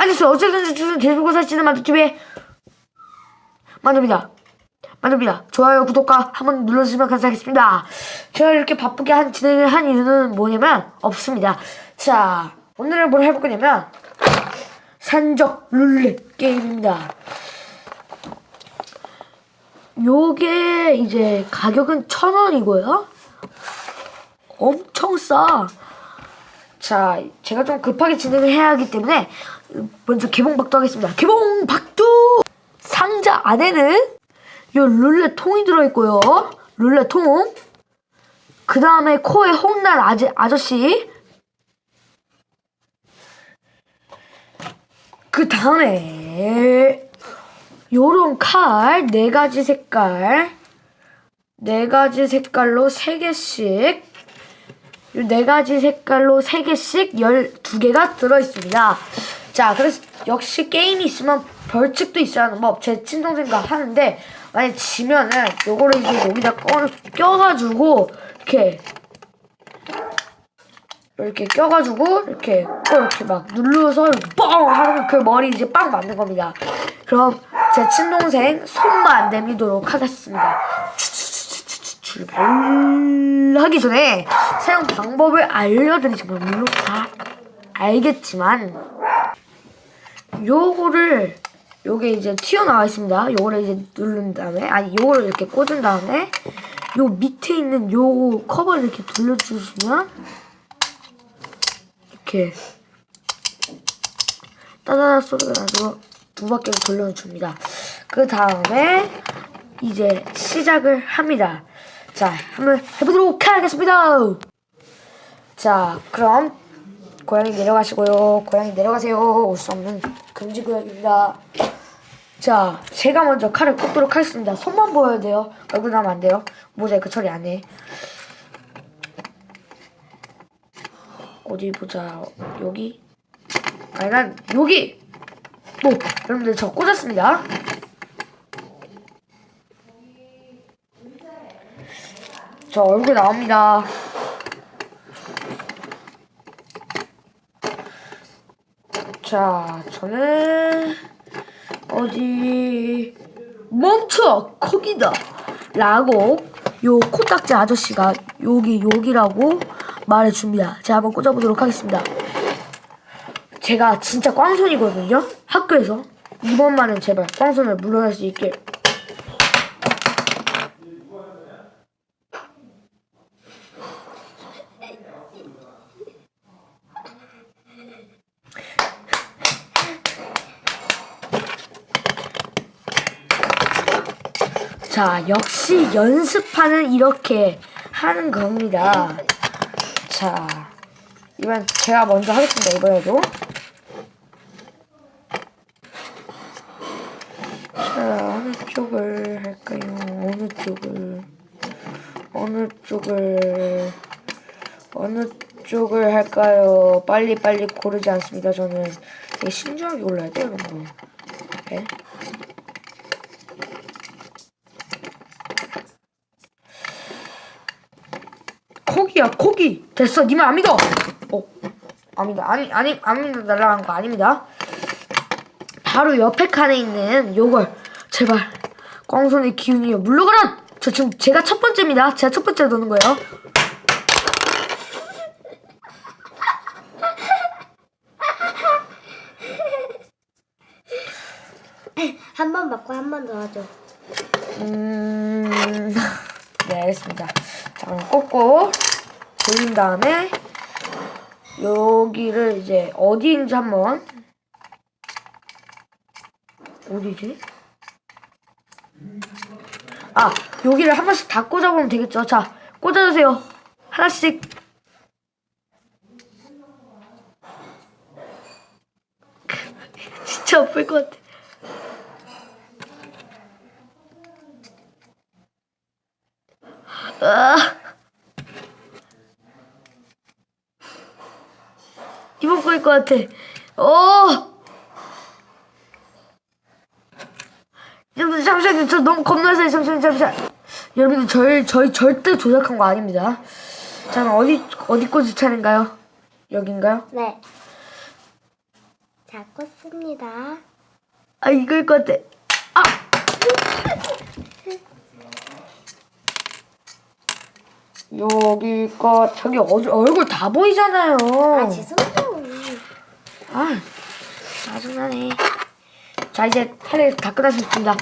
알겠어요. 어쨌든 주는 대중고사 시즌 만두TV에 만두입니다. 만두입니다. 좋아요, 구독과 한번 눌러주시면 감사하겠습니다. 제가 이렇게 바쁘게 한 진행을 한 이유는 뭐냐면 없습니다. 자, 오늘은 뭘 해볼 거냐면 산적 룰렛 게임입니다. 요게 이제 가격은 천 원이고요. 엄청 싸. 자, 제가 좀 급하게 진행을 해야 하기 때문에 먼저 개봉박도 하겠습니다. 개봉박도! 상자 안에는 요 룰렛 통이 들어있고요. 룰렛 통. 그 다음에 코에 홍날 아저, 아저씨. 그 다음에 요런 칼 네 가지 색깔 네 가지 색깔로 세 개씩 요 네 가지 색깔로 세 개씩 열두 개가 들어 있습니다. 자, 그래서 역시 게임이 있으면 벌칙도 있어야 하는 법. 제 친동생과 하는데 만약 지면은 요거를 이제 여기다 꺼 껴가지고 이렇게 이렇게 껴가지고 이렇게 꼭 이렇게 막 눌러서 뻥 하면 그 머리 이제 빵 맞는 겁니다. 그럼 제 친동생 손만 내미도록 하겠습니다. 출발하기 전에 사용 방법을 알려드리지만 물론 다 알겠지만 요거를 요게 이제 튀어나와 있습니다. 요거를 이제 누른 다음에 아니 요거를 이렇게 꽂은 다음에 요 밑에 있는 요 커버를 이렇게 돌려주시면 이렇게 따다다 소리가 나서 두 바퀴를 돌려줍니다. 그 다음에 이제 시작을 합니다. 자, 한번 해보도록 하겠습니다. 자, 그럼 고양이 내려가시고요. 고양이 내려가세요. 올 수 없는 금지 구역입니다. 자, 제가 먼저 칼을 꽂도록 하겠습니다. 손만 보여야 돼요. 얼굴 나면 안 돼요. 모자이크 처리 안 해. 어디 보자. 여기? 아니, 난 여기! 뭐, 여러분들 저 꽂았습니다. 저 얼굴 나옵니다. 자, 저는 어디 멈춰 거기다 라고 요 코딱지 아저씨가 여기 여기라고 말해줍니다. 제가 한번 꽂아보도록 하겠습니다. 제가 진짜 꽝손이거든요. 학교에서 이번만은 제발 꽝손을 물러날 수 있게 자, 역시 연습하는 이렇게 하는 겁니다. 자, 이번 제가 먼저 하겠습니다. 이번에도. 자, 어느 쪽을 할까요? 어느 쪽을 어느 쪽을 어느 쪽을 할까요? 빨리 빨리 고르지 않습니다. 저는 되게 신중하게 골라야 돼요, 여러분. 네. 코기야 코기. 됐어 니만 안 믿어. 어 아니다 아니 아니 안 믿어 날라간 거 아닙니다. 바로 옆에 칸에 있는 요걸 제발. 꽝손의 기운이요 물러가라! 저 지금 제가 첫 번째입니다. 제가 첫 번째 넣는 거예요. 한 번 맞고 한 번 더 하죠. 음... 네 알겠습니다. 자 그럼 꽂고 돌린 다음에 여기를 이제 어디인지 한번 어디지? 아 여기를 한 번씩 다 꽂아보면 되겠죠 자 꽂아주세요 하나씩 진짜 아플 것 같아 아. 거일 것 같아. 어. 여러분 잠시만요. 저 너무 겁나서요. 잠시만 잠시만. 여러분들 저희 저희 절대 조작한 거 아닙니다. 자, 그럼 어디 어디 꽂을 차례인가요? 여긴가요? 네. 자, 꽂습니다. 아 이걸 것 같아. 아! 여기 거 저기 얼- 얼굴 다 보이잖아요. 아, 죄송해요. 아, 짜증나네. 자, 이제 할 일 다 끝났습니다.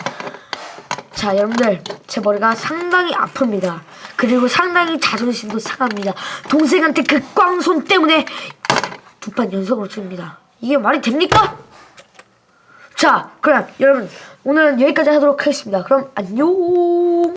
자, 여러분들, 제 머리가 상당히 아픕니다. 그리고 상당히 자존심도 상합니다. 동생한테 그 꽝손 때문에 두 판 연속으로 줍니다. 이게 말이 됩니까? 자, 그럼 여러분, 오늘은 여기까지 하도록 하겠습니다. 그럼 안녕!